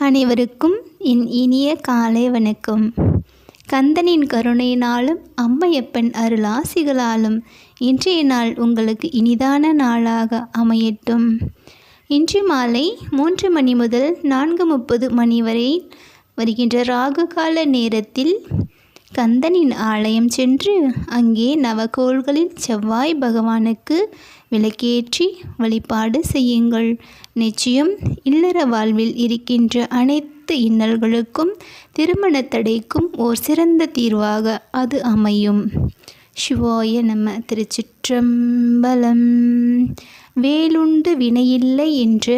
அனைவருக்கும் என் இனிய காலை வணக்கம். கந்தனின் கருணையினாலும் அம்மையப்பன் அருளாசிகளாலும் இன்றைய நாள் உங்களுக்கு இனிதான நாளாக அமையட்டும். இன்று மாலை மூன்று மணி முதல் நான்கு முப்பது மணி வரை வருகின்ற ராகு கால நேரத்தில் கந்தனின் ஆலயம் சென்று அங்கே நவகோள்களில் செவ்வாய் பகவானுக்கு விளக்கேற்றி வழிபாடு செய்யுங்கள். நிச்சயம் இல்லற வாழ்வில் இருக்கின்ற அனைத்து இன்னல்களுக்கும் திருமண தடைக்கும் ஓர் சிறந்த தீர்வாக அது அமையும். சிவாய நம திருச்சிற்றம்பலம். வேலுண்டு வினையில்லை என்ற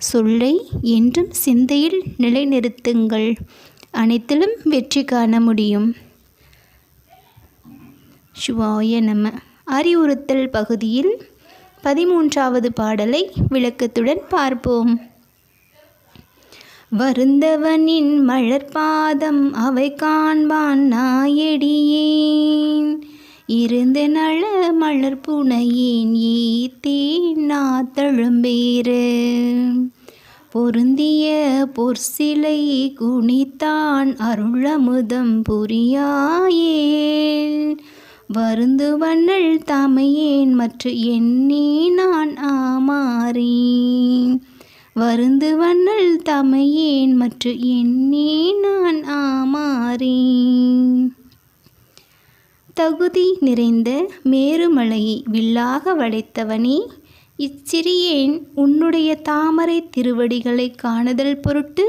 சொல்லை என்றும் சிந்தையில் நிலைநிறுத்துங்கள். அனைத்திலும் வெற்றி காண முடியும். சிவாய நம. அறிவுறுத்தல் பகுதியில் பதிமூன்றாவது பாடலை விளக்கத்துடன் பார்ப்போம். வருந்தவனின் மலர்பாதம் அவை காண்பான் நாயடியேன். இருந்த நல மலர் புனையேன் ஈத்தேன் நாத்தழும்பேறு. பொருந்திய பொற்சிலை குனித்தான் அருளமுதம் புரியாயேல் வருந்து வண்ணல் தமையேன் மற்ற எண்ணே நான் ஆமாறேன். வருந்து வண்ணல் தமையேன் மற்ற எண்ணே நான் ஆமாறேன். தகுதி நிறைந்த மேருமலையை வில்லாக வளைத்தவனே இச்சிறியேன் உன்னுடைய தாமரை திருவடிகளை காணுதல் பொருட்டு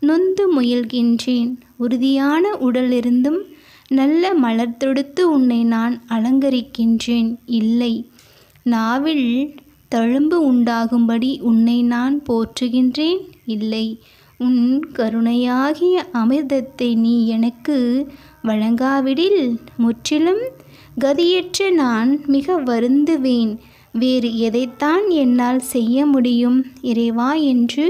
நொந்து முயல்கின்றேன். உறுதியான உடலிருந்தும் நல்ல மலர் தொடுத்து உன்னை நான் அலங்கரிக்கின்றேன். இல்லை நாவில் தழும்பு உண்டாகும்படி உன்னை நான் போற்றுகின்றேன். இல்லை உன் கருணையாகிய அமிர்தத்தை நீ எனக்கு வழங்காவிடில் முற்றிலும் கதியற்ற நான் மிக வருந்துவேன். வேறு எதைத்தான் என்னால் செய்ய முடியும் இறைவா என்று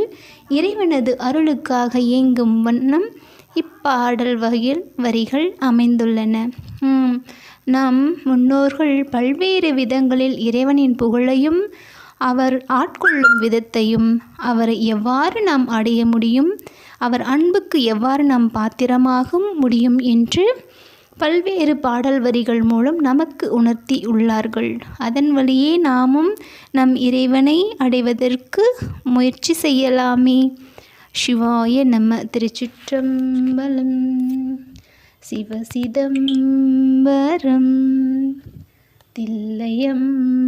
இறைவனது அருளுக்காக இயங்கும் வண்ணம் இப்பாடல் வகையில் வரிகள் அமைந்துள்ளன. நம் முன்னோர்கள் பல்வேறு விதங்களில் இறைவனின் புகழையும் அவர் ஆட்கொள்ளும் விதத்தையும் அவரை எவ்வாறு நாம் அடைய முடியும் அவர் அன்புக்கு எவ்வாறு நாம் பாத்திரமாக முடியும் என்று பல்வேறு பாடல் வரிகள் மூலம் நமக்கு உணர்த்தி உள்ளார்கள். அதன் வழியே நாமும் நம் இறைவனை அடைவதற்கு முயற்சி செய்யலாமே. சிவாய நம்ம திருச்சிற்றம்பலம். சிவசிதம்பரம் தில்லையம்